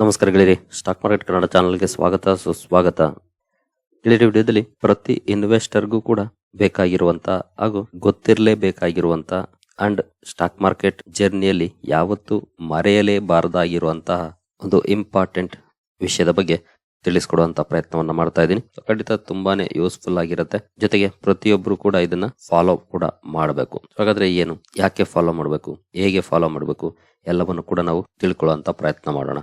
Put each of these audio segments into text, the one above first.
ನಮಸ್ಕಾರ ಗೆಳೆಯರಿ. Stock market Kannada ಚಾನಲ್ಗೆ ಸ್ವಾಗತ, ಸುಸ್ವಾಗತ. ಗೆಳೆಯರಿ, ವಿಡಿಯೋದಲ್ಲಿ ಪ್ರತಿ ಇನ್ವೆಸ್ಟರ್ಗೂ ಕೂಡ ಬೇಕಾಗಿರುವಂತ ಹಾಗೂ ಗೊತ್ತಿರಲೇಬೇಕಾಗಿರುವಂತ ಅಂಡ್ ಸ್ಟಾಕ್ ಮಾರ್ಕೆಟ್ ಜರ್ನಿಯಲ್ಲಿ ಯಾವತ್ತೂ ಮರೆಯಲೇಬಾರದಾಗಿರುವಂತಹ ಒಂದು ಇಂಪಾರ್ಟೆಂಟ್ ವಿಷಯದ ಬಗ್ಗೆ ತಿಳಿಸ್ಕೊಡುವಂತ ಪ್ರಯತ್ನವನ್ನ ಮಾಡ್ತಾ ಇದ್ದೀನಿ. ಖಂಡಿತ ತುಂಬಾನೇ ಯೂಸ್ಫುಲ್ ಆಗಿರುತ್ತೆ. ಜೊತೆಗೆ ಪ್ರತಿಯೊಬ್ಬರು ಕೂಡ ಇದನ್ನ ಫಾಲೋ ಕೂಡ ಮಾಡಬೇಕು. ಹಾಗಾದ್ರೆ ಏನು? ಯಾಕೆ ಫಾಲೋ ಮಾಡಬೇಕು? ಹೇಗೆ ಫಾಲೋ ಮಾಡಬೇಕು? ಎಲ್ಲವನ್ನು ಕೂಡ ನಾವು ತಿಳ್ಕೊಳ್ಳುವಂತ ಪ್ರಯತ್ನ ಮಾಡೋಣ.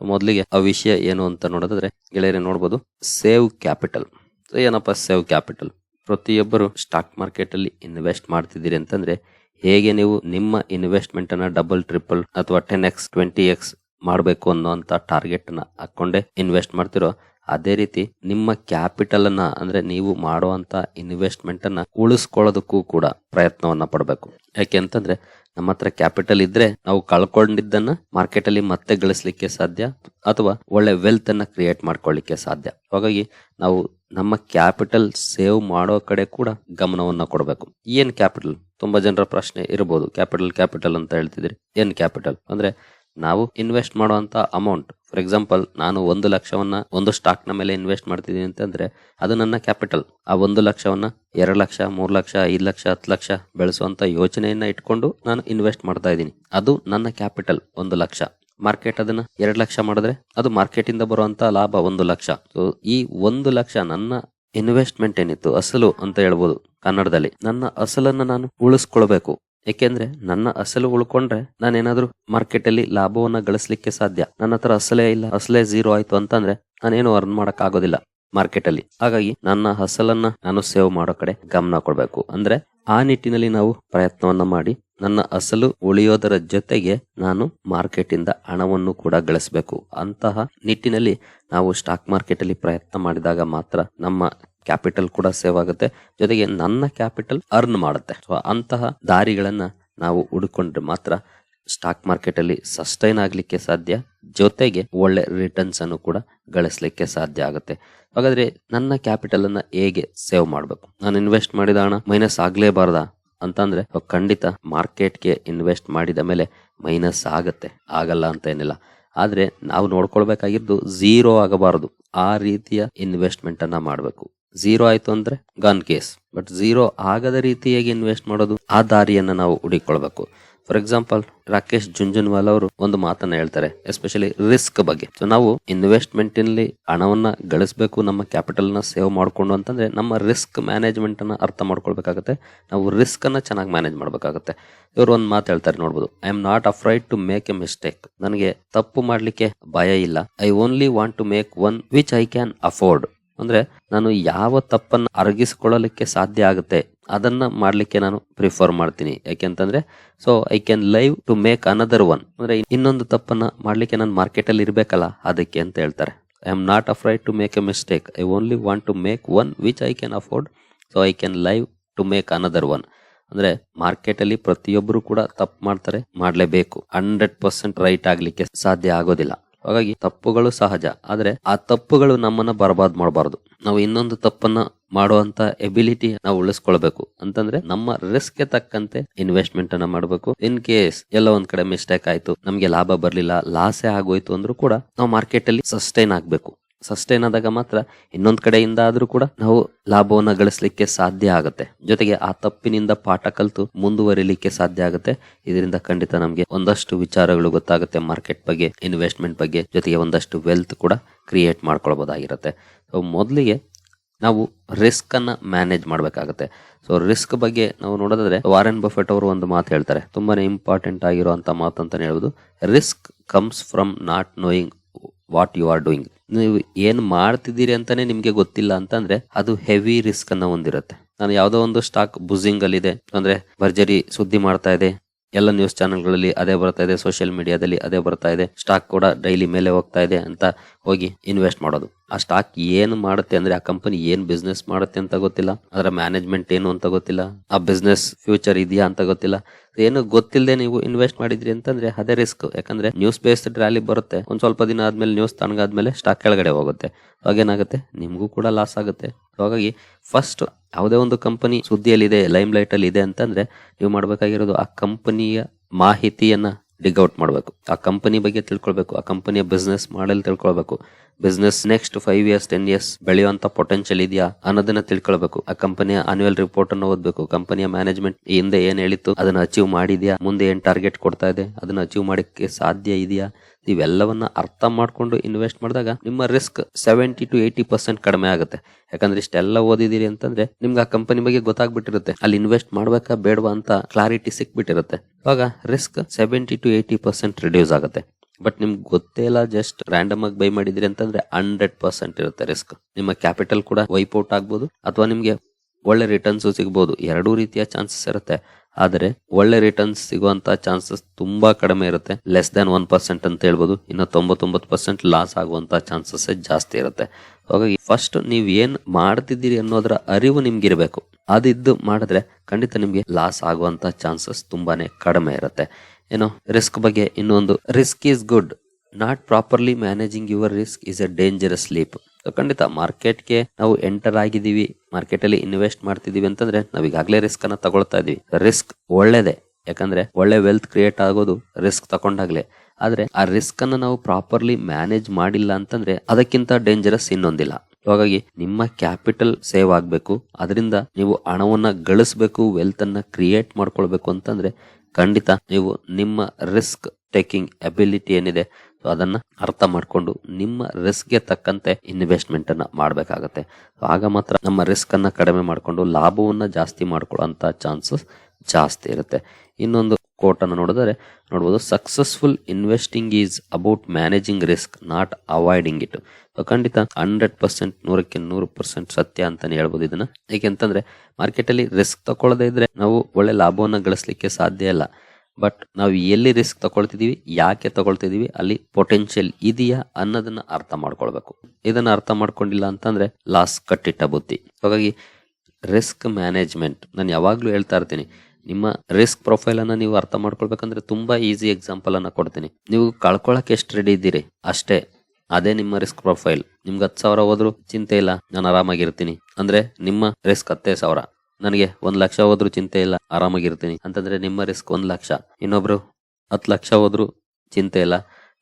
ಮೊದಲಿಗೆ ಆ ವಿಷಯ ಏನು ಅಂತ ನೋಡೋದಾದ್ರೆ ಗೆಳೆಯರೇ ನೋಡ್ಬೋದು. Save capital. ಏನಪ್ಪ ಸೇವ್ ಕ್ಯಾಪಿಟಲ್? ಪ್ರತಿಯೊಬ್ಬರು ಸ್ಟಾಕ್ ಮಾರ್ಕೆಟ್ ಅಲ್ಲಿ ಇನ್ವೆಸ್ಟ್ ಮಾಡ್ತಿದ್ದೀರಿ ಅಂತಂದ್ರೆ ಹೇಗೆ ನೀವು ನಿಮ್ಮ ಇನ್ವೆಸ್ಟ್ಮೆಂಟ್ ಅನ್ನ ಡಬಲ್, ಟ್ರಿಪಲ್ ಅಥವಾ ಟೆನ್ ಎಕ್ಸ್, ಟ್ವೆಂಟಿ ಎಕ್ಸ್ ಮಾಡಬೇಕು ಅನ್ನೋಂಥ ಟಾರ್ಗೆಟ್ ಅನ್ನ ಹಾಕೊಂಡೆ ಇನ್ವೆಸ್ಟ್ ಮಾಡ್ತಿರೋ, ಅದೇ ರೀತಿ ನಿಮ್ಮ ಕ್ಯಾಪಿಟಲ್ ಅನ್ನ ಅಂದ್ರೆ ನೀವು ಮಾಡುವಂತ ಇನ್ವೆಸ್ಟ್ಮೆಂಟ್ ಅನ್ನ ಉಳಿಸ್ಕೊಳ್ಳೋದಕ್ಕೂ ಕೂಡ ಪ್ರಯತ್ನವನ್ನ ಪಡಬೇಕು. ಯಾಕೆ ಅಂತಂದ್ರೆ ನಮ್ಮ ಹತ್ರ ಕ್ಯಾಪಿಟಲ್ ಇದ್ರೆ ನಾವು ಕಳ್ಕೊಂಡಿದ್ದನ್ನ ಮಾರ್ಕೆಟ್ ಅಲ್ಲಿ ಮತ್ತೆ ಗಳಿಸ್ಲಿಕ್ಕೆ ಸಾಧ್ಯ ಅಥವಾ ಒಳ್ಳೆ ವೆಲ್ತ್ ಅನ್ನ ಕ್ರಿಯೇಟ್ ಮಾಡ್ಕೊಳ್ಳಿಕ್ಕೆ ಸಾಧ್ಯ. ಹಾಗಾಗಿ ನಾವು ನಮ್ಮ ಕ್ಯಾಪಿಟಲ್ ಸೇವ್ ಮಾಡೋ ಕಡೆ ಕೂಡ ಗಮನವನ್ನ ಕೊಡಬೇಕು. ಏನ್ ಕ್ಯಾಪಿಟಲ್ ತುಂಬಾ ಜನರ ಪ್ರಶ್ನೆ ಇರಬಹುದು ಕ್ಯಾಪಿಟಲ್ ಕ್ಯಾಪಿಟಲ್ ಅಂತ ಹೇಳ್ತಿದ್ರಿ ಏನ್ ಕ್ಯಾಪಿಟಲ್ ಅಂದ್ರೆ ನಾವು ಇನ್ವೆಸ್ಟ್ ಮಾಡುವಂತ ಅಮೌಂಟ್, ಫಾರ್ ಎಕ್ಸಾಂಪಲ್ ನಾನು ಒಂದು ಲಕ್ಷವನ್ನ ಒಂದು ಸ್ಟಾಕ್ನ ಮೇಲೆ ಇನ್ವೆಸ್ಟ್ ಮಾಡ್ತಿದ್ದೀನಿ ಅಂತಂದ್ರೆ ಅದು ನನ್ನ ಕ್ಯಾಪಿಟಲ್. ಆ ಒಂದು ಲಕ್ಷವನ್ನ ಎರಡು ಲಕ್ಷ, ಮೂರು ಲಕ್ಷ, ಐದು ಲಕ್ಷ, ಹತ್ತು ಲಕ್ಷ ಬೆಳೆಸುವಂತ ಯೋಚನೆಯನ್ನ ಇಟ್ಕೊಂಡು ನಾನು ಇನ್ವೆಸ್ಟ್ ಮಾಡ್ತಾ ಇದ್ದೀನಿ. ಅದು ನನ್ನ ಕ್ಯಾಪಿಟಲ್, ಒಂದು ಲಕ್ಷ. ಮಾರ್ಕೆಟ್ ಅದನ್ನ ಎರಡು ಲಕ್ಷ ಮಾಡಿದ್ರೆ ಅದು ಮಾರ್ಕೆಟ್ ಇಂದ ಬರುವಂತ ಲಾಭ, ಒಂದು ಲಕ್ಷ. ಸೊ ಈ ಒಂದು ಲಕ್ಷ ನನ್ನ ಇನ್ವೆಸ್ಟ್ಮೆಂಟ್ ಏನಿತ್ತು, ಅಸಲು ಅಂತ ಹೇಳ್ಬೋದು ಕನ್ನಡದಲ್ಲಿ. ನನ್ನ ಅಸಲನ್ನ ನಾನು ಉಳಿಸ್ಕೊಳ್ಬೇಕು. ಏಕೆಂದ್ರೆ ನನ್ನ ಅಸಲು ಉಳ್ಕೊಂಡ್ರೆ ನಾನೇನಾದ್ರೂ ಮಾರ್ಕೆಟ್ ಅಲ್ಲಿ ಲಾಭವನ್ನ ಗಳಿಸ್ಲಿಕ್ಕೆ ಸಾಧ್ಯ. ನನ್ನ ಹತ್ರ ಅಸಲೇ ಇಲ್ಲ, ಅಸಲೇ ಝೀರೋ ಆಯ್ತು ಅಂತಂದ್ರೆ ನಾನೇನು ಅರ್ನ್ ಮಾಡಕ್ ಆಗೋದಿಲ್ಲ ಮಾರ್ಕೆಟ್ ಅಲ್ಲಿ ಹಾಗಾಗಿ ನನ್ನ ಹಸಲನ್ನ ನಾನು ಸೇವ್ ಮಾಡೋ ಕಡೆ ಗಮನ ಕೊಡಬೇಕು. ಅಂದ್ರೆ ಆ ನಿಟ್ಟಿನಲ್ಲಿ ನಾವು ಪ್ರಯತ್ನವನ್ನ ಮಾಡಿ ನನ್ನ ಅಸಲು ಉಳಿಯೋದರ ಜೊತೆಗೆ ನಾನು ಮಾರ್ಕೆಟ್ ಇಂದ ಹಣವನ್ನು ಕೂಡ ಗಳಿಸಬೇಕು. ಅಂತಹ ನಿಟ್ಟಿನಲ್ಲಿ ನಾವು ಸ್ಟಾಕ್ ಮಾರ್ಕೆಟ್ ಅಲ್ಲಿ ಪ್ರಯತ್ನ ಮಾಡಿದಾಗ ಮಾತ್ರ ನಮ್ಮ ಕ್ಯಾಪಿಟಲ್ ಕೂಡ ಸೇವ್ ಆಗುತ್ತೆ. ಜೊತೆಗೆ ನನ್ನ ಕ್ಯಾಪಿಟಲ್ ಅರ್ನ್ ಮಾಡುತ್ತೆ. ಸೊ ಅಂತಹ ದಾರಿಗಳನ್ನ ನಾವು ಹುಡುಕೊಂಡ್ರೆ ಮಾತ್ರ ಸ್ಟಾಕ್ ಮಾರ್ಕೆಟ್ ಅಲ್ಲಿ ಸಸ್ಟೈನ್ ಆಗ್ಲಿಕ್ಕೆ ಸಾಧ್ಯ. ಜೊತೆಗೆ ಒಳ್ಳೆ ರಿಟರ್ನ್ಸ್ ಅನ್ನು ಕೂಡ ಗಳಿಸ್ಲಿಕ್ಕೆ ಸಾಧ್ಯ ಆಗುತ್ತೆ. ಹಾಗಾದ್ರೆ ನನ್ನ ಕ್ಯಾಪಿಟಲ್ ಅನ್ನ ಹೇಗೆ ಸೇವ್ ಮಾಡಬೇಕು? ನಾನು ಇನ್ವೆಸ್ಟ್ ಮಾಡಿದ ಹಣ ಮೈನಸ್ ಆಗ್ಲೇಬಾರ್ದ? ಅಂತಂದ್ರೆ ಖಂಡಿತ ಮಾರ್ಕೆಟ್ಗೆ ಇನ್ವೆಸ್ಟ್ ಮಾಡಿದ ಮೇಲೆ ಮೈನಸ್ ಆಗತ್ತೆ. ಆಗಲ್ಲ ಅಂತ ಏನಿಲ್ಲ. ಆದ್ರೆ ನಾವು ನೋಡ್ಕೊಳ್ಬೇಕಾಗಿದ್ದು ಝೀರೋ ಆಗಬಾರದು. ಆ ರೀತಿಯ ಇನ್ವೆಸ್ಟ್ಮೆಂಟ್ ಅನ್ನ ಮಾಡಬೇಕು. ಝೀರೋ ಆಯ್ತು ಅಂದ್ರೆ ಗನ್ ಕೇಸ್ ಬಟ್ ಝೀರೋ ಆಗದ ರೀತಿಯಾಗಿ ಇನ್ವೆಸ್ಟ್ ಮಾಡೋದು ಆ ದಾರಿಯನ್ನ ನಾವು ಹುಡುಕೊಳ್ಬೇಕು. ಫಾರ್ ಎಕ್ಸಾಂಪಲ್ ರಾಕೇಶ್ ಜುಂಜುನ್ವಾಲ್ ಅವರು ಒಂದು ಮಾತನ್ನ ಹೇಳ್ತಾರೆ ಎಸ್ಪೆಷಲಿ ರಿಸ್ಕ್ ಬಗ್ಗೆ. ಸೊ ನಾವು ಇನ್ವೆಸ್ಟ್ಮೆಂಟ್ನಲ್ಲಿ ಹಣವನ್ನ ಗಳಿಸಬೇಕು, ನಮ್ಮ ಕ್ಯಾಪಿಟಲ್ನ ಸೇವ್ ಮಾಡ್ಕೊಂಡು ಅಂತಂದ್ರೆ ನಮ್ಮ ರಿಸ್ಕ್ ಮ್ಯಾನೇಜ್ಮೆಂಟ್ ಅನ್ನ ಅರ್ಥ ಮಾಡ್ಕೊಳ್ಬೇಕಾಗತ್ತೆ. ನಾವು ರಿಸ್ಕ್ ಅನ್ನ ಚೆನ್ನಾಗಿ ಮ್ಯಾನೇಜ್ ಮಾಡಬೇಕಾಗುತ್ತೆ. ಇವರು ಒಂದು ಮಾತು ಹೇಳ್ತಾರೆ ನೋಡ್ಬೋದು I am not afraid to make a mistake ನನಗೆ ತಪ್ಪು ಮಾಡ್ಲಿಕ್ಕೆ ಭಯ ಇಲ್ಲ. I only want to make one which I can afford ಅಂದ್ರೆ ನಾನು ಯಾವ ತಪ್ಪನ್ನು ಅರಗಿಸ್ಕೊಳ್ಳಲಿಕ್ಕೆ ಸಾಧ್ಯ ಆಗುತ್ತೆ, ಅದನ್ನ ಮಾಡ್ಲಿಕ್ಕೆ ನಾನು ಪ್ರಿಫರ್ ಮಾಡ್ತೀನಿ. ಯಾಕೆಂತಂದ್ರೆ so I can live to make another one ಅಂದ್ರೆ ಇನ್ನೊಂದು ತಪ್ಪನ್ನ ಮಾಡ್ಲಿಕ್ಕೆ ನಾನು ಮಾರ್ಕೆಟ್ ಅಲ್ಲಿ ಇರ್ಬೇಕಲ್ಲ, ಅದಕ್ಕೆ ಅಂತ ಹೇಳ್ತಾರೆ. I am not afraid to make a mistake I only want to make one which I can afford so I can live to make another one ಅಂದ್ರೆ ಮಾರ್ಕೆಟ್ ಅಲ್ಲಿ ಪ್ರತಿಯೊಬ್ಬರು ಕೂಡ ತಪ್ಪು ಮಾಡ್ತಾರೆ, ಮಾಡಲೇಬೇಕು. ಹಂಡ್ರೆಡ್ ಪರ್ಸೆಂಟ್ ರೈಟ್ ಆಗ್ಲಿಕ್ಕೆ ಸಾಧ್ಯ ಆಗೋದಿಲ್ಲ. ಹಾಗಾಗಿ ತಪ್ಪುಗಳು ಸಹಜ. ಆದ್ರೆ ಆ ತಪ್ಪುಗಳು ನಮ್ಮನ್ನ ಬರ್ಬಾದ್ ಮಾಡಬಾರ್ದು. ನಾವು ಇನ್ನೊಂದು ತಪ್ಪನ್ನ ಮಾಡುವಂತ ಎಬಿಲಿಟಿ ನಾವು ಉಳಿಸ್ಕೊಳ್ಬೇಕು. ಅಂತಂದ್ರೆ ನಮ್ಮ ರಿಸ್ಕ್ ತಕ್ಕಂತೆ ಇನ್ವೆಸ್ಟ್ಮೆಂಟ್ ಅನ್ನ ಮಾಡಬೇಕು. ಇನ್ ಕೇಸ್ ಎಲ್ಲ ಒಂದ್ ಕಡೆ ಮಿಸ್ಟೇಕ್ ಆಯ್ತು, ನಮ್ಗೆ ಲಾಭ ಬರ್ಲಿಲ್ಲ ಲಾಸೇ ಆಗೋಯ್ತು ಅಂದ್ರೂ ಕೂಡ ನಾವು ಮಾರ್ಕೆಟ್ ಅಲ್ಲಿ ಸಸ್ಟೈನ್ ಆಗ್ಬೇಕು. ಸಸ್ಟೈನ್ ಆದಾಗ ಮಾತ್ರ ಇನ್ನೊಂದು ಕಡೆಯಿಂದ ಆದರೂ ಕೂಡ ನಾವು ಲಾಭವನ್ನು ಗಳಿಸಲಿಕ್ಕೆ ಸಾಧ್ಯ ಆಗುತ್ತೆ. ಜೊತೆಗೆ ಆ ತಪ್ಪಿನಿಂದ ಪಾಠ ಕಲಿತು ಮುಂದುವರಿಲಿಕ್ಕೆ ಸಾಧ್ಯ ಆಗುತ್ತೆ. ಇದರಿಂದ ಖಂಡಿತ ನಮಗೆ ಒಂದಷ್ಟು ವಿಚಾರಗಳು ಗೊತ್ತಾಗುತ್ತೆ. ಮಾರ್ಕೆಟ್ ಬಗ್ಗೆ, ಇನ್ವೆಸ್ಟ್ಮೆಂಟ್ ಬಗ್ಗೆ, ಜೊತೆಗೆ ಒಂದಷ್ಟು ವೆಲ್ತ್ ಕೂಡ ಕ್ರಿಯೇಟ್ ಮಾಡ್ಕೊಳ್ಬೋದಾಗಿರುತ್ತೆ. ಸೊ, ಮೊದಲಿಗೆ ನಾವು ರಿಸ್ಕ್ ಅನ್ನ ಮ್ಯಾನೇಜ್ ಮಾಡಬೇಕಾಗುತ್ತೆ. ಸೊ, ರಿಸ್ಕ್ ಬಗ್ಗೆ ನಾವು ನೋಡೋದಾದ್ರೆ ವಾರೆನ್ ಬಫೆಟ್ ಅವರು ಒಂದು ಮಾತು ಹೇಳ್ತಾರೆ. ತುಂಬಾನೇ ಇಂಪಾರ್ಟೆಂಟ್ ಆಗಿರುವಂತ ಮಾತು ಅಂತ ಹೇಳ್ಬೋದು. Risk comes from not knowing what you are doing. ನೀವು ಏನು ಮಾಡ್ತಿದ್ದೀರಿ ಅಂತಾನೆ ನಿಮಗೆ ಗೊತ್ತಿಲ್ಲ ಅಂತಂದ್ರೆ ಅದು ಹೆವಿ ರಿಸ್ಕ್ ಅನ್ನ ಹೊಂದಿರುತ್ತೆ ನಾನು ಯಾವುದೋ ಒಂದು ಸ್ಟಾಕ್ ಬುಝಿಂಗ್ ಅಲ್ಲಿ ಅಂದ್ರೆ ಭರ್ಜರಿ ಸುದ್ದಿ ಮಾಡ್ತಾ ಇದೆ. ಎಲ್ಲ ನ್ಯೂಸ್ ಚಾನೆಲ್ಗಳಲ್ಲಿ ಅದೇ ಬರ್ತಾ ಇದೆ ಸೋಷಿಯಲ್ ಮೀಡಿಯಾದಲ್ಲಿ ಅದೇ ಬರ್ತಾ ಇದೆ. ಸ್ಟಾಕ್ ಕೂಡ ಡೈಲಿ ಮೇಲೆ ಹೋಗ್ತಾ ಇದೆ ಅಂತ ಹೋಗಿ ಇನ್ವೆಸ್ಟ್ ಮಾಡೋದು. ಆ ಸ್ಟಾಕ್ ಏನು ಮಾಡುತ್ತೆ ಅಂದ್ರೆ, ಆ ಕಂಪನಿ ಏನ್ ಬಿಸ್ನೆಸ್ ಮಾಡುತ್ತೆ ಅಂತ ಗೊತ್ತಿಲ್ಲ. ಅದರ ಮ್ಯಾನೇಜ್ಮೆಂಟ್ ಏನು ಅಂತ ಗೊತ್ತಿಲ್ಲ. ಆ ಬಿಸ್ನೆಸ್ ಫ್ಯೂಚರ್ ಇದೆಯಾ ಅಂತ ಗೊತ್ತಿಲ್ಲ. ಏನು ಗೊತ್ತಿಲ್ಲದೆ ನೀವು ಇನ್ವೆಸ್ಟ್ ಮಾಡಿದ್ರಿ ಅಂತಂದ್ರೆ ಅದೇ ರಿಸ್ಕ್ ಯಾಕಂದ್ರೆ ನ್ಯೂಸ್ ಬೇಸ್ಡ್ ರ್ಯಾಲಿ ಬರುತ್ತೆ. ಒಂದ್ ಸ್ವಲ್ಪ ದಿನ ಆದ್ಮೇಲೆ ನ್ಯೂಸ್ ತಣ್ಣಗಾದ್ಮೇಲೆ ಸ್ಟಾಕ್ ಕೆಳಗಡೆ ಹೋಗುತ್ತೆ. ಹಾಗೇನಾಗುತ್ತೆ ನಿಮಗೂ ಕೂಡ ಲಾಸ್ ಆಗುತ್ತೆ. ಹಾಗಾಗಿ ಫಸ್ಟ್ ಯಾವುದೇ ಒಂದು ಕಂಪನಿ ಸುದ್ದಿಯಲ್ಲಿದೆ ಲೈಮ್ ಲೈಟ್ ಅಲ್ಲಿ ಇದೆ ಅಂತಂದ್ರೆ ನೀವು ಮಾಡಬೇಕಾಗಿರೋದು ಆ ಕಂಪನಿಯ ಮಾಹಿತಿಯನ್ನ ಡಿಗ್ ಔಟ್ ಮಾಡಬೇಕು. ಆ ಕಂಪನಿ ಬಗ್ಗೆ ತಿಳ್ಕೊಳ್ಬೇಕು. ಆ ಕಂಪನಿಯ ಬಿಸ್ನೆಸ್ ಮಾಡೆಲ್ ತಿಳ್ಕೊಳ್ಬೇಕು. Business next five years ten years ಬೆಳೆಯುವಂತ potential ಇದೆಯಾ ಅನ್ನೋದನ್ನ ತಿಳ್ಕೊಳ್ಬೇಕು. ಆ ಕಂಪನಿಯ ಆನ್ಯುವಲ್ ರಿಪೋರ್ಟ್ ಅನ್ನು ಓದ್ಬೇಕು. ಕಂಪನಿಯ ಮ್ಯಾನೇಜ್ಮೆಂಟ್ ಹಿಂದೆ ಏನ್ ಹೇಳಿತ್ತು? ಅದನ್ನ ಅಚೀವ್ ಮಾಡಿದ್ಯಾ? ಮುಂದೆ ಏನ್ ಟಾರ್ಗೆಟ್ ಕೊಡ್ತಾ ಇದೆ? ಅದನ್ನ ಅಚೀವ್ ಮಾಡಕ್ಕೆ ಸಾಧ್ಯ ಇದೆಯಾ? ಇವೆಲ್ಲವನ್ನ ಅರ್ಥ ಮಾಡ್ಕೊಂಡು ಇನ್ವೆಸ್ಟ್ ಮಾಡಿದಾಗ ನಿಮ್ಮ risk seventy to eighty percent ಕಡಿಮೆ ಆಗುತ್ತೆ. ಯಾಕಂದ್ರೆ ಇಷ್ಟೆಲ್ಲ ಓದಿದಿರಿ ಅಂತಂದ್ರೆ ನಿಮ್ಗೆ ಆ ಕಂಪನಿ ಬಗ್ಗೆ ಗೊತ್ತಾಗ್ಬಿಟ್ಟಿರುತ್ತೆ. ಅಲ್ಲಿ ಇನ್ವೆಸ್ಟ್ ಮಾಡ್ಬೇಕಾ ಬೇಡವಾ ಅಂತ ಕ್ಲಾರಿಟಿ ಸಿಕ್ಬಿಟ್ಟಿರುತ್ತೆ. ಇವಾಗ risk seventy to eighty percent reduce ಆಗುತ್ತೆ. ಬಟ್ ನಿಮ್ಗೆ ಗೊತ್ತೇ ಇಲ್ಲ ಜಸ್ಟ್ ರ್ಯಾಂಡಮ್ ಆಗಿ ಬೈ ಮಾಡಿದ್ರಿ ಅಂತಂದ್ರೆ ಹಂಡ್ರೆಡ್ ಪರ್ಸೆಂಟ್ ಇರುತ್ತೆ ರಿಸ್ಕ್ ನಿಮ್ಮ ಕ್ಯಾಪಿಟಲ್ ಕೂಡ ವೈಪ್ ಔಟ್ ಆಗ್ಬೋದು. ಅಥವಾ ನಿಮ್ಗೆ ಒಳ್ಳೆ ರಿಟರ್ನ್ಸ್ ಸಿಗ್ಬೋದು. ಎರಡೂ ರೀತಿಯ ಚಾನ್ಸಸ್ ಇರುತ್ತೆ. ಆದರೆ ಒಳ್ಳೆ ರಿಟರ್ನ್ಸ್ ಸಿಗುವಂತ ಚಾನ್ಸಸ್ ತುಂಬಾ ಕಡಿಮೆ ಇರುತ್ತೆ. ಲೆಸ್ ದನ್ ಒನ್ ಪರ್ಸೆಂಟ್ ಅಂತ ಹೇಳ್ಬೋದು. ಇನ್ನು ತೊಂಬತ್ತೊಂಬತ್ತು ಪರ್ಸೆಂಟ್ ಲಾಸ್ ಆಗುವಂತ ಚಾನ್ಸಸ್ ಜಾಸ್ತಿ ಇರುತ್ತೆ. ಹಾಗಾಗಿ ಫಸ್ಟ್ ನೀವ್ ಏನ್ ಮಾಡ್ತಿದ್ದೀರಿ ಅನ್ನೋದರ ಅರಿವು ನಿಮ್ಗಿರ್ಬೇಕು. ಅದಿದ್ದು ಮಾಡಿದ್ರೆ ಖಂಡಿತ ನಿಮಗೆ ಲಾಸ್ ಆಗುವಂತ ಚಾನ್ಸಸ್ ತುಂಬಾನೇ ಕಡಿಮೆ ಇರುತ್ತೆ. ಏನೋ ರಿಸ್ಕ್ ಬಗ್ಗೆ ಇನ್ನೊಂದು risk is good not properly managing your risk is a dangerous leap ಖಂಡಿತ ಮಾರ್ಕೆಟ್ಗೆ ನಾವು ಎಂಟರ್ ಆಗಿದ್ದೀವಿ. ಮಾರ್ಕೆಟ್ ಅಲ್ಲಿ ಇನ್ವೆಸ್ಟ್ ಮಾಡ್ತಿದೀವಿ ಅಂತಂದ್ರೆ ನಾವು ಈಗಾಗಲೇ ರಿಸ್ಕ್ ಅನ್ನ ತಗೊಳ್ತಾ ಇದೀವಿ ರಿಸ್ಕ್ ಒಳ್ಳೇದೇ. ಯಾಕಂದ್ರೆ ಒಳ್ಳೆ ವೆಲ್ತ್ ಕ್ರಿಯೇಟ್ ಆಗೋದು ರಿಸ್ಕ್ ತಗೊಂಡಾಗ್ಲೆ ಆದ್ರೆ ಆ ರಿಸ್ಕ್ ಅನ್ನ ನಾವು ಪ್ರಾಪರ್ಲಿ ಮ್ಯಾನೇಜ್ ಮಾಡಿಲ್ಲ ಅಂತಂದ್ರೆ ಅದಕ್ಕಿಂತ ಡೇಂಜರಸ್ ಇನ್ನೊಂದಿಲ್ಲ. ಹಾಗಾಗಿ ನಿಮ್ಮ ಕ್ಯಾಪಿಟಲ್ ಸೇವ್ ಆಗಬೇಕು. ಅದರಿಂದ ನೀವು ಹಣವನ್ನ ಗಳಿಸ್ಬೇಕು ವೆಲ್ತ್ ಅನ್ನ ಕ್ರಿಯೇಟ್ ಮಾಡ್ಕೊಳ್ಬೇಕು ಅಂತಂದ್ರೆ ಖಂಡಿತ ನೀವು ನಿಮ್ಮ ರಿಸ್ಕ್ ಟೇಕಿಂಗ್ ಅಬಿಲಿಟಿ ಏನಿದೆ ಸೊ ಅದನ್ನು ಅರ್ಥ ಮಾಡಿಕೊಂಡು ನಿಮ್ಮ ರಿಸ್ಕ್ಗೆ ತಕ್ಕಂತೆ ಇನ್ವೆಸ್ಟ್ಮೆಂಟನ್ನು ಮಾಡಬೇಕಾಗತ್ತೆ. ಆಗ ಮಾತ್ರ ನಮ್ಮ ರಿಸ್ಕನ್ನು ಕಡಿಮೆ ಮಾಡಿಕೊಂಡು ಲಾಭವನ್ನು ಜಾಸ್ತಿ ಮಾಡಿಕೊಳ್ಳೋಂಥ ಚಾನ್ಸಸ್ ಜಾಸ್ತಿ ಇರುತ್ತೆ. ಇನ್ನೊಂದು ಕೋಟನ್ನು ನೋಡಿದರೆ, ನೋಡ್ಬೋದು successful investing is about managing risk not avoiding it ಖಂಡಿತ ಹಂಡ್ರೆಡ್ ಪರ್ಸೆಂಟ್ ನೂರಕ್ಕೆ ನೂರು ಪರ್ಸೆಂಟ್ ಸತ್ಯ ಅಂತಾನೆ ಹೇಳ್ಬೋದು ಇದನ್ನ. ಏಕೆಂತಂದ್ರೆ ಮಾರ್ಕೆಟಲ್ಲಿ ರಿಸ್ಕ್ ತಗೊಳ್ಳದೇ ಇದ್ರೆ ನಾವು ಒಳ್ಳೆ ಲಾಭವನ್ನು ಗಳಿಸ್ಲಿಕ್ಕೆ ಸಾಧ್ಯ ಇಲ್ಲ. ಬಟ್ ನಾವು ಎಲ್ಲಿ ರಿಸ್ಕ್ ತಗೊಳ್ತಿದ್ದೀವಿ ಯಾಕೆ ತಗೊಳ್ತಿದ್ದೀವಿ ಅಲ್ಲಿ ಪೊಟೆನ್ಷಿಯಲ್ ಇದೆಯಾ ಅನ್ನೋದನ್ನ ಅರ್ಥ ಮಾಡ್ಕೊಳ್ಬೇಕು. ಇದನ್ನ ಅರ್ಥ ಮಾಡ್ಕೊಂಡಿಲ್ಲ ಅಂತಂದ್ರೆ ಲಾಸ್ ಕಟ್ಟಿಟ್ಟ ಬುದ್ಧಿ. ಹಾಗಾಗಿ ರಿಸ್ಕ್ ಮ್ಯಾನೇಜ್ಮೆಂಟ್ ನಾನು ಯಾವಾಗ್ಲೂ ಹೇಳ್ತಾ ಇರ್ತೀನಿ, ನಿಮ್ಮ ರಿಸ್ಕ್ ಪ್ರೊಫೈಲ್ ಅನ್ನ ನೀವು ಅರ್ಥ ಮಾಡ್ಕೊಳ್ಬೇಕಂದ್ರೆ ತುಂಬಾ ಈಸಿ ಎಕ್ಸಾಂಪಲ್ ಅನ್ನ ಕೊಡ್ತೀನಿ. ನೀವು ಕಳ್ಕೊಳಕ್ ಎಷ್ಟು ರೆಡಿ ಇದ್ದೀರಿ? ಅಷ್ಟೇ, ಅದೇ ನಿಮ್ಮ ರಿಸ್ಕ್ ಪ್ರೊಫೈಲ್ ನಿಮ್ಗೆ ಹತ್ತು ಸಾವಿರ ಹೋದ್ರು ಚಿಂತೆ ಇಲ್ಲ, ನಾನು ಆರಾಮಾಗಿರ್ತೀನಿ. ಅಂದ್ರೆ ನಿಮ್ಮ ರಿಸ್ಕ್ ಹತ್ತೇ ಸಾವಿರ. ನನಗೆ ಒಂದ್ ಲಕ್ಷ ಹೋದ್ರು ಚಿಂತೆ ಇಲ್ಲ, ಆರಾಮಾಗಿರ್ತೀನಿ. ಅಂತಂದ್ರೆ ನಿಮ್ಮ ರಿಸ್ಕ್ ಒಂದ್ ಲಕ್ಷ. ಇನ್ನೊಬ್ರು ಹತ್ತು ಲಕ್ಷ ಹೋದ್ರು ಚಿಂತೆ ಇಲ್ಲ,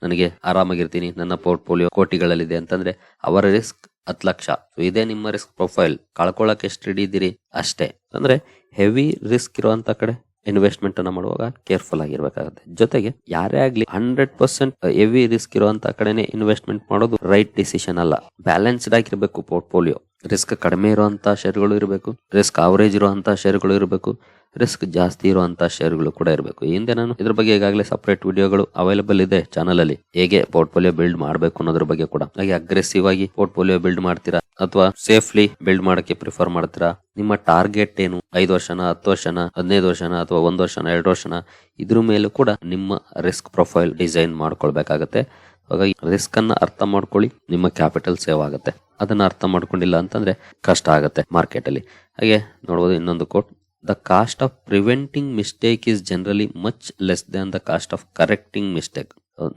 ನನಗೆ ಆರಾಮಾಗಿರ್ತೀನಿ, ನನ್ನ ಪೋರ್ಟ್ಫೋಲಿಯೋ ಕೋಟಿಗಳಲ್ಲಿದೆ. ಅಂತಂದ್ರೆ ಅವರ ರಿಸ್ಕ್ ಹತ್ತು ಲಕ್ಷ. ಇದೇ ನಿಮ್ಮ ರಿಸ್ಕ್ ಪ್ರೊಫೈಲ್. ಕಳ್ಕೊಳಕ್ ಎಷ್ಟು ರೆಡಿ ಇದ್ದೀರಿ? ಅಷ್ಟೇ. ಅಂದ್ರೆ ಹೆವಿ ರಿಸ್ಕ್ ಇರುವಂತ ಕಡೆ ಇನ್ವೆಸ್ಟ್ಮೆಂಟ್ ಅನ್ನ ಮಾಡುವಾಗ ಕೇರ್ಫುಲ್ ಆಗಿರ್ಬೇಕಾಗುತ್ತೆ. ಜೊತೆಗೆ ಯಾರೇ ಆಗ್ಲಿ ಹಂಡ್ರೆಡ್ ಪರ್ಸೆಂಟ್ ಹೆವಿ ರಿಸ್ಕ್ ಇರುವಂತ ಕಡೆನೆ ಇನ್ವೆಸ್ಟ್ಮೆಂಟ್ ಮಾಡೋದು ರೈಟ್ ಡಿಸಿಷನ್ ಅಲ್ಲ. ಬ್ಯಾಲೆನ್ಸ್ಡ್ ಆಗಿರ್ಬೇಕು ಪೋರ್ಟ್ಫೋಲಿಯೋ. ರಿಸ್ಕ್ ಕಡಿಮೆ ಇರುವಂತಹ ಶೇರ್ಗಳು ಇರಬೇಕು. ರಿಸ್ಕ್ ಅವರೇಜ್ ಇರುವಂತಹ ಶೇರ್ಗಳು ಇರಬೇಕು. ರಿಸ್ಕ್ ಜಾಸ್ತಿ ಇರುವಂತಹ ಶೇರ್ಗಳು ಕೂಡ ಇರಬೇಕು. ಹಿಂದೆ ನಾನು ಇದ್ರ ಬಗ್ಗೆ ಈಗಾಗಲೇ ಸಪರೇಟ್ ವಿಡಿಯೋಗಳು ಅವೈಲೇಬಲ್ ಇದೆ ಚಾನಲ್ ಅಲ್ಲಿ. ಹೇಗೆ ಪೋರ್ಟ್ಫೋಲಿಯೋ ಬಿಲ್ಡ್ ಮಾಡಬೇಕು ಅನ್ನೋದ್ರ ಬಗ್ಗೆ ಕೂಡ. ಹಾಗೆ ಅಗ್ರೆಸಿವ್ ಆಗಿ ಪೋರ್ಟ್ಫೋಲಿಯೋ ಬಿಲ್ಡ್ ಮಾಡ್ತೀರಾ? ಅಥವಾ ಸೇಫ್ಲಿ ಬಿಲ್ಡ್ ಮಾಡಕ್ಕೆ ಪ್ರಿಫರ್ ಮಾಡ್ತೀರಾ? ನಿಮ್ಮ ಟಾರ್ಗೆಟ್ ಏನು? ಐದು ವರ್ಷನ, ಹತ್ತು ವರ್ಷನ, ಹದಿನೈದು ವರ್ಷನ ಅಥವಾ ಒಂದು ವರ್ಷನ, ಎರಡು ವರ್ಷನ? ಇದ್ರ ಮೇಲೂ ಕೂಡ ನಿಮ್ಮ ರಿಸ್ಕ್ ಪ್ರೊಫೈಲ್ ಡಿಸೈನ್ ಮಾಡ್ಕೊಳ್ಬೇಕಾಗತ್ತೆ. ಹಾಗಾಗಿ ರಿಸ್ಕ್ ಅನ್ನ ಅರ್ಥ ಮಾಡ್ಕೊಳ್ಳಿ, ನಿಮ್ಮ ಕ್ಯಾಪಿಟಲ್ ಸೇವ್ ಆಗುತ್ತೆ. ಅದನ್ನ ಅರ್ಥ ಮಾಡ್ಕೊಂಡಿಲ್ಲ ಅಂತಂದ್ರೆ ಕಷ್ಟ ಆಗುತ್ತೆ ಮಾರ್ಕೆಟ್ ಅಲ್ಲಿ. ಹಾಗೆ ನೋಡಬಹುದು ಇನ್ನೊಂದು quote the cost of preventing mistake is generally much less than the cost of correcting mistake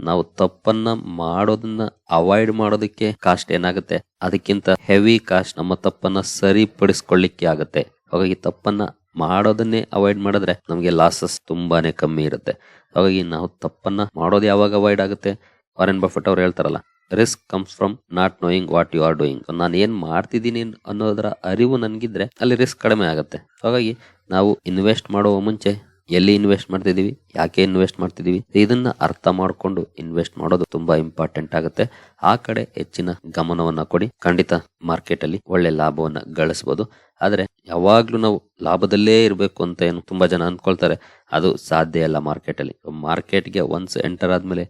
ನಾವು ತಪ್ಪನ್ನ ಮಾಡೋದನ್ನ ಅವಾಯ್ಡ್ ಮಾಡೋದಕ್ಕೆ ಕಾಸ್ಟ್ ಏನಾಗುತ್ತೆ? ಅದಕ್ಕಿಂತ ಹೆವಿ ಕಾಸ್ಟ್ ನಮ್ಮ ತಪ್ಪನ್ನ ಸರಿಪಡಿಸ್ಕೊಳ್ಳಿಕ್ಕೆ ಆಗುತ್ತೆ. ಹಾಗಾಗಿ ತಪ್ಪನ್ನ ಮಾಡೋದನ್ನೇ ಅವಾಯ್ಡ್ ಮಾಡಿದ್ರೆ ನಮಗೆ ಲಾಸಸ್ ತುಂಬಾನೇ ಕಮ್ಮಿ ಇರುತ್ತೆ. ಹಾಗಾಗಿ ನಾವು ತಪ್ಪನ್ನ ಮಾಡೋದು ಯಾವಾಗ ಅವಾಯ್ಡ್ ಆಗುತ್ತೆ? ವಾರೆನ್ ಬಫೆಟ್ ಅವ್ರು ಹೇಳ್ತಾರಲ್ಲ risk comes from not knowing what you are doing ನಾನು ಏನ್ ಮಾಡ್ತಿದ್ದೀನಿ ಅನ್ನೋದರ ಅರಿವು ನನ್ಗಿದ್ರೆ ಅಲ್ಲಿ ರಿಸ್ಕ್ ಕಡಿಮೆ ಆಗುತ್ತೆ. ಹಾಗಾಗಿ ನಾವು ಇನ್ವೆಸ್ಟ್ ಮಾಡುವ ಮುಂಚೆ ಎಲ್ಲಿ ಇನ್ವೆಸ್ಟ್ ಮಾಡ್ತಿದ್ದೀವಿ? ಯಾಕೆ ಇನ್ವೆಸ್ಟ್ ಮಾಡ್ತಿದೀವಿ ಇದನ್ನ ಅರ್ಥ ಮಾಡ್ಕೊಂಡು ಇನ್ವೆಸ್ಟ್ ಮಾಡೋದು ತುಂಬಾ ಇಂಪಾರ್ಟೆಂಟ್ ಆಗುತ್ತೆ. ಆ ಕಡೆ ಹೆಚ್ಚಿನ ಗಮನವನ್ನ ಕೊಡಿ. ಖಂಡಿತ ಮಾರ್ಕೆಟ್ ಅಲ್ಲಿ ಒಳ್ಳೆ ಲಾಭವನ್ನ ಗಳಿಸಬಹುದು ಆದ್ರೆ ಯಾವಾಗ್ಲೂ ನಾವು ಲಾಭದಲ್ಲೇ ಇರಬೇಕು ಅಂತ ಏನು ತುಂಬಾ ಜನ ಅನ್ಕೊಳ್ತಾರೆ. ಅದು ಸಾಧ್ಯ ಇಲ್ಲ ಮಾರ್ಕೆಟ್ ಅಲ್ಲಿ. ಮಾರ್ಕೆಟ್ಗೆ ಒನ್ಸ್ ಎಂಟರ್ ಆದ್ಮೇಲೆ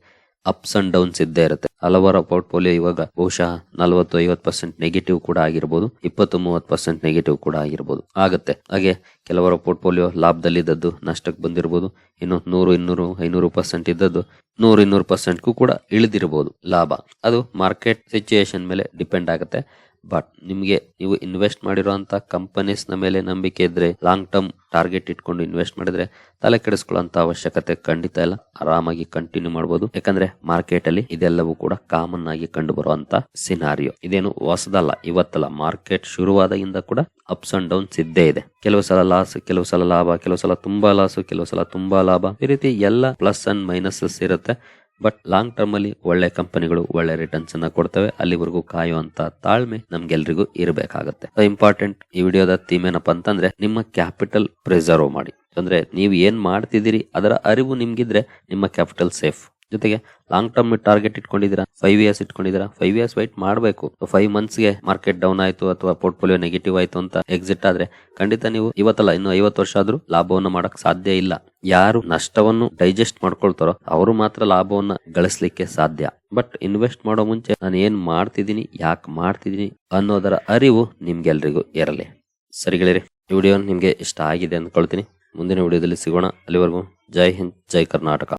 ಅಪ್ಸ್ ಅಂಡ್ ಡೌನ್ಸ್ ಇದ್ದೇ ಇರುತ್ತೆ. ಹಲವಾರು ಪೋರ್ಟ್ಫೋಲಿಯೋ ಇವಾಗ ಬಹುಶಃ ನಲವತ್ತು ಐವತ್ತು ಪರ್ಸೆಂಟ್ ನೆಗೆಟಿವ್ ಕೂಡ ಆಗಿರ್ಬೋದು ಇಪ್ಪತ್ತು ಮೂವತ್ತು ಪರ್ಸೆಂಟ್ ನೆಗೆಟಿವ್ ಕೂಡ ಆಗಿರ್ಬೋದು. ಆಗುತ್ತೆ. ಹಾಗೆ ಕೆಲವರ ಪೋರ್ಟ್ಫೋಲಿಯೋ ಲಾಭದಲ್ಲಿದ್ದದ್ದು ನಷ್ಟಕ್ಕೆ ಬಂದಿರಬಹುದು ಇನ್ನು ನೂರು, ಇನ್ನೂರು, ಐನೂರು ಪರ್ಸೆಂಟ್ ಇದ್ದದ್ದು ನೂರು, ಇನ್ನೂರು ಪರ್ಸೆಂಟ್ಗೂ ಕೂಡ ಇಳಿದಿರಬಹುದು ಲಾಭ. ಅದು ಮಾರ್ಕೆಟ್ ಸಿಚುಯೇಷನ್ ಮೇಲೆ ಡಿಪೆಂಡ್ ಆಗುತ್ತೆ. ಬಟ್ ನಿಮಗೆ ನೀವು ಇನ್ವೆಸ್ಟ್ ಮಾಡಿರುವಂತ ಕಂಪನೀಸ್ನ ಮೇಲೆ ನಂಬಿಕೆ ಇದ್ರೆ ಲಾಂಗ್ ಟರ್ಮ್ ಟಾರ್ಗೆಟ್ ಇಟ್ಕೊಂಡು ಇನ್ವೆಸ್ಟ್ ಮಾಡಿದ್ರೆ ತಲೆ ಕೆಡಿಸ್ಕೊಳ್ಳುವಂತ ಅವಶ್ಯಕತೆ ಖಂಡಿತ ಇಲ್ಲ. ಆರಾಮಾಗಿ ಕಂಟಿನ್ಯೂ ಮಾಡಬಹುದು ಯಾಕಂದ್ರೆ ಮಾರ್ಕೆಟ್ ಅಲ್ಲಿ ಇದೆಲ್ಲವೂ ಕೂಡ ಕಾಮನ್ ಆಗಿ ಕಂಡು ಬರುವಂತ ಸಿನಾರಿಯೋ ಇದೇನು ಹೊಸದಲ್ಲ, ಇವತ್ತಲ್ಲ. ಮಾರ್ಕೆಟ್ ಶುರುವಾದಾಗಿಂದ ಕೂಡ ಅಪ್ಸ್ ಅಂಡ್ ಡೌನ್ಸ್ ಇದ್ದೇ ಇದೆ. ಕೆಲವು ಸಲ ಲಾಸ್ ಕೆಲವು ಸಲ ಲಾಭ, ಕೆಲವು ಸಲ ತುಂಬಾ ಲಾಸ್ ಕೆಲವು ಸಲ ತುಂಬಾ ಲಾಭ. ಈ ರೀತಿ ಎಲ್ಲ ಪ್ಲಸ್ ಅಂಡ್ ಮೈನಸಸ್ ಇರುತ್ತೆ. ಬಟ್ ಲಾಂಗ್ ಟರ್ಮ್ ಅಲ್ಲಿ ಒಳ್ಳೆ ಕಂಪನಿಗಳು ಒಳ್ಳೆ ರಿಟರ್ನ್ಸ್ ಅನ್ನ ಕೊಡ್ತವೆ. ಅಲ್ಲಿವರೆಗೂ ಕಾಯುವಂತ ತಾಳ್ಮೆ ನಮ್ಗೆಲ್ರಿಗೂ ಇರಬೇಕಾಗುತ್ತೆ. ಇಂಪಾರ್ಟೆಂಟ್ ಈ ವಿಡಿಯೋದ ಥೀಮ್ ಏನಪ್ಪಾ ಅಂತಂದ್ರೆ ನಿಮ್ಮ ಕ್ಯಾಪಿಟಲ್ ಪ್ರಿಸರ್ವ್ ಮಾಡಿ. ಅಂದ್ರೆ ನೀವು ಏನ್ ಮಾಡ್ತಿದ್ದೀರಿ, ಅದರ ಅರಿವು ನಿಮ್ಗಿದ್ರೆ ನಿಮ್ಮ ಕ್ಯಾಪಿಟಲ್ ಸೇಫ್ ಜೊತೆಗೆ ಲಾಂಗ್ ಟರ್ಮ್ ಟಾರ್ಗೆಟ್ ಇಟ್ಕೊಂಡಿದ್ದೀರಾ? ಫೈವ್ ಇಯರ್ಸ್ ಇಟ್ಕೊಂಡಿದ್ದೀರಾ? ಫೈವ್ ಇಯರ್ಸ್ ವೈಟ್ ಮಾಡಬೇಕು. ಫೈವ್ ಮಂತ್ಸ್ಗೆ ಮಾರ್ಕೆಟ್ ಡೌನ್ ಆಯಿತು ಅಥವಾ ಪೋರ್ಟ್ಫೋಲಿಯೋ ನೆಗೆಟಿವ್ ಆಯಿತು ಅಂತ ಎಕ್ಸಿಟ್ ಆದ್ರೆ ಖಂಡಿತ ನೀವು ಇವತ್ತಲ್ಲ, ಇನ್ನು ಐವತ್ತು ವರ್ಷ ಆದ್ರೂ ಲಾಭವನ್ನು ಮಾಡಕ್ ಸಾಧ್ಯ ಇಲ್ಲ. ಯಾರು ನಷ್ಟವನ್ನು ಡೈಜೆಸ್ಟ್ ಮಾಡ್ಕೊಳ್ತಾರೋ ಅವರು ಮಾತ್ರ ಲಾಭವನ್ನ ಗಳಿಸ್ಲಿಕ್ಕೆ ಸಾಧ್ಯ. ಬಟ್ ಇನ್ವೆಸ್ಟ್ ಮಾಡೋ ಮುಂಚೆ ನಾನು ಏನ್ ಮಾಡ್ತಿದ್ದೀನಿ, ಯಾಕೆ ಮಾಡ್ತಿದ್ದೀನಿ ಅನ್ನೋದರ ಅರಿವು ನಿಮ್ಗೆಲ್ರಿಗೂ ಇರಲಿ. ಸರಿಗಳಿರಿ ವಿಡಿಯೋ ನಿಮಗೆ ಇಷ್ಟ ಆಗಿದೆ ಅಂದ್ಕೊಳ್ತೀನಿ. ಮುಂದಿನ ವಿಡಿಯೋದಲ್ಲಿ ಸಿಗೋಣ. ಅಲ್ಲಿವರೆಗೂ ಜೈ ಹಿಂದ್, ಜೈ ಕರ್ನಾಟಕ.